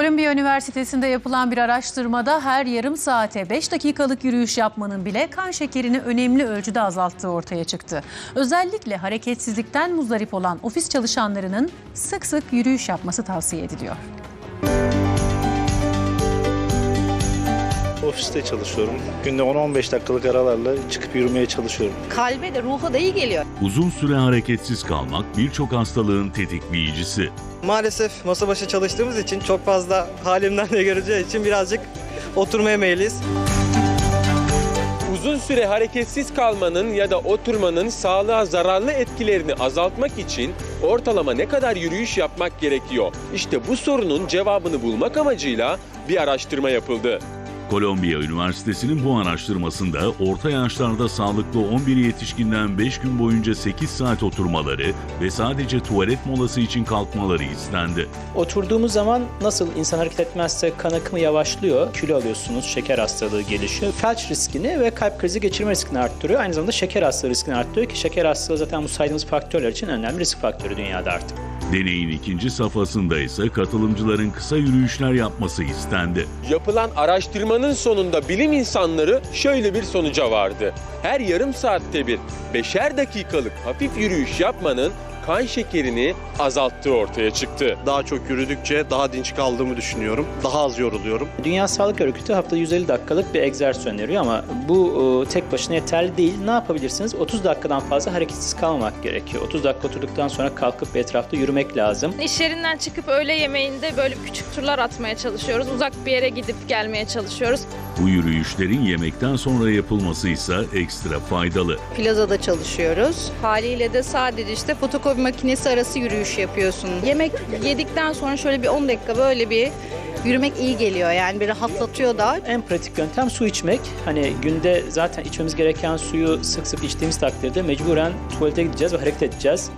Kolombiya Üniversitesi'nde yapılan bir araştırmada her yarım saate 5 dakikalık yürüyüş yapmanın bile kan şekerini önemli ölçüde azalttığı ortaya çıktı. Özellikle hareketsizlikten muzdarip olan ofis çalışanlarının sık sık yürüyüş yapması tavsiye ediliyor. Ofiste çalışıyorum. Günde 10-15 dakikalık aralarla çıkıp yürümeye çalışıyorum. kalbe de ruha da iyi geliyor. Uzun süre hareketsiz kalmak birçok hastalığın tetikleyicisi. Maalesef masa başı çalıştığımız için çok fazla halimden de göreceği için birazcık oturmaya meyilliyiz. Uzun süre hareketsiz kalmanın ya da oturmanın sağlığa zararlı etkilerini azaltmak için ortalama ne kadar yürüyüş yapmak gerekiyor? İşte bu sorunun cevabını bulmak amacıyla bir araştırma yapıldı. Kolombiya Üniversitesi'nin bu araştırmasında orta yaşlarda sağlıklı 11 yetişkinden 5 gün boyunca 8 saat oturmaları ve sadece tuvalet molası için kalkmaları istendi. Oturduğumuz zaman nasıl insan hareket etmezse kan akımı yavaşlıyor, kilo alıyorsunuz, şeker hastalığı gelişiyor. Felç riskini ve kalp krizi geçirme riskini arttırıyor. Aynı zamanda şeker hastalığı riskini arttırıyor ki şeker hastalığı zaten bu saydığımız faktörler için önemli risk faktörü dünyada artık. Deneyin ikinci safhasında ise katılımcıların kısa yürüyüşler yapması istendi. Yapılan araştırmanın sonunda bilim insanları şöyle bir sonuca vardı. Her yarım saatte bir beşer dakikalık hafif yürüyüş yapmanın kan şekerini azalttığı ortaya çıktı. Daha çok yürüdükçe daha dinç kaldığımı düşünüyorum. Daha az yoruluyorum. Dünya Sağlık Örgütü haftada 150 dakikalık bir egzersiz öneriyor ama bu e, tek başına yeterli değil. Ne yapabilirsiniz? 30 dakikadan fazla hareketsiz kalmamak gerekiyor. 30 dakika oturduktan sonra kalkıp bir etrafta yürümek lazım. İş yerinden çıkıp öğle yemeğinde böyle küçük turlar atmaya çalışıyoruz. Uzak bir yere gidip gelmeye çalışıyoruz. Bu yürüyüşlerin yemekten sonra yapılması ise ekstra faydalı. Plazada çalışıyoruz. Haliyle de sadece işte fotokopi makinesi arası yürüyüş yapıyorsun. Yemek yedikten sonra şöyle bir 10 dakika böyle bir Yürümek iyi geliyor yani bir rahatlatıyor da. En pratik yöntem su içmek. Hani günde zaten içmemiz gereken suyu sık sık içtiğimiz takdirde mecburen tuvalete gideceğiz ve hareket edeceğiz.